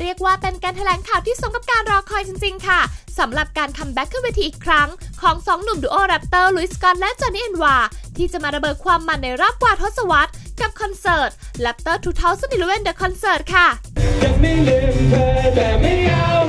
เรียกว่าเป็นการแถลงข่าวที่สมกับการรอคอยจริง ๆ ค่ะสำหรับการคัมแบ็กขึ้นเวทีอีกครั้ง ของสองหนุ่มดูโอแรปเตอร์ลุยส์กอนและจอห์นนี่เอ็นวาที่จะมาระเบิดความมันในรอบกว่าทศวรรษกับคอนเสิร์ต Raptor 2011 The Concert ค่ะยังไม่ลืมเดอแต่ไม่เสิร์ตค่ะ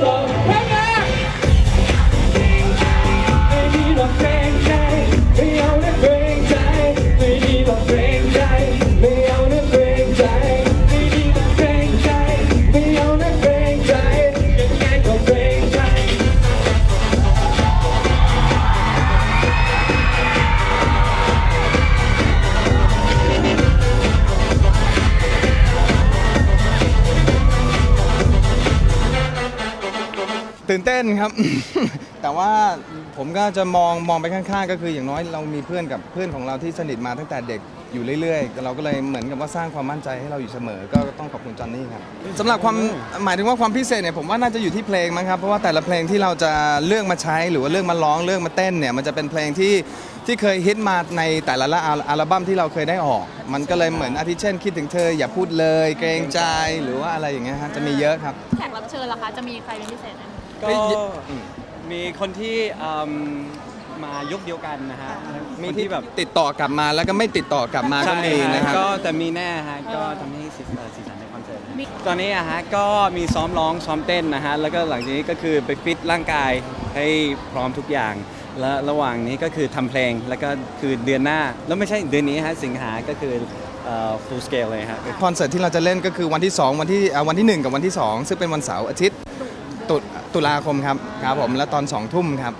ตื่นเต้นครับ แต่ว่าผมก็จะมองมองไปข้างๆ ก็คืออย่างน้อยเรามีเพื่อนกับเพื่อนของเราที่สนิทมาตั้งแต่เด็กอยู่เรื่อยๆ เราก็เลยเหมือนกับว่าสร้างความมั่นใจให้เราอยู่เสมอ ก็ต้องขอบคุณจอนนี่ครับสำหรับความหมายถึงว่าความพิเศษเนี่ยผมว่าน่าจะอยู่ที่เพลงมั้งครับ เพราะว่าแต่ละเพลงที่เราจะเลือกมาใช้หรือว่าเลือกมาร้องเลือกมาเต้นเนี่ยมันจะเป็นเพลงที่ที่เคยฮิตมาในแต่ละอัลอัลบั้มที่เราเคยได้ออก มันก็เลยเหมือนอาทิเช่น คิดถึงเธออย่าพูดเลย เกรงใจหรือว่าอะไรอย่างเงี้ยฮะจะมีเยอะครับ แขกรับเชิญล่ะคะจะมีใครเป็นพิเศษไหม ก็เฮ้ยอืมมีคนที่อืมมายุคเดียวกันนะฮะมีคนที่ที่แบแบบบติดต่อกลับมาแล้วก็ไม่ติดต่อกลับมาก็ใช่มีนะครับ ก็แต่มีแน่ฮะก็ทำให้สีเอ่อสีสันในคอนเสิร์ตนะตอนนี้อะฮะก็มีซ้อมร้องซ้อมเต้นนะฮะแล้วก็หลังจากนี้ก็คือไปฟิตร่างกายให้พร้อมทุกอย่าง และระหว่างนี้ก็คือทำเพลงแล้วก็คือเดือนหน้า แล้วไม่ใช่เดือนนี้ฮะสิงหาก็คือเอ่อ full scale เลยฮะคอนเสิร์ตที่เราจะเล่นก็คือวันที่ 2 วันที่อ่าวันที่ 1 กับวันที่ 2 ซึ่งเป็นวันเสาร์อาทิตย์ ตุตุลาคมครับครับผมและตอน2ทุ่มครับ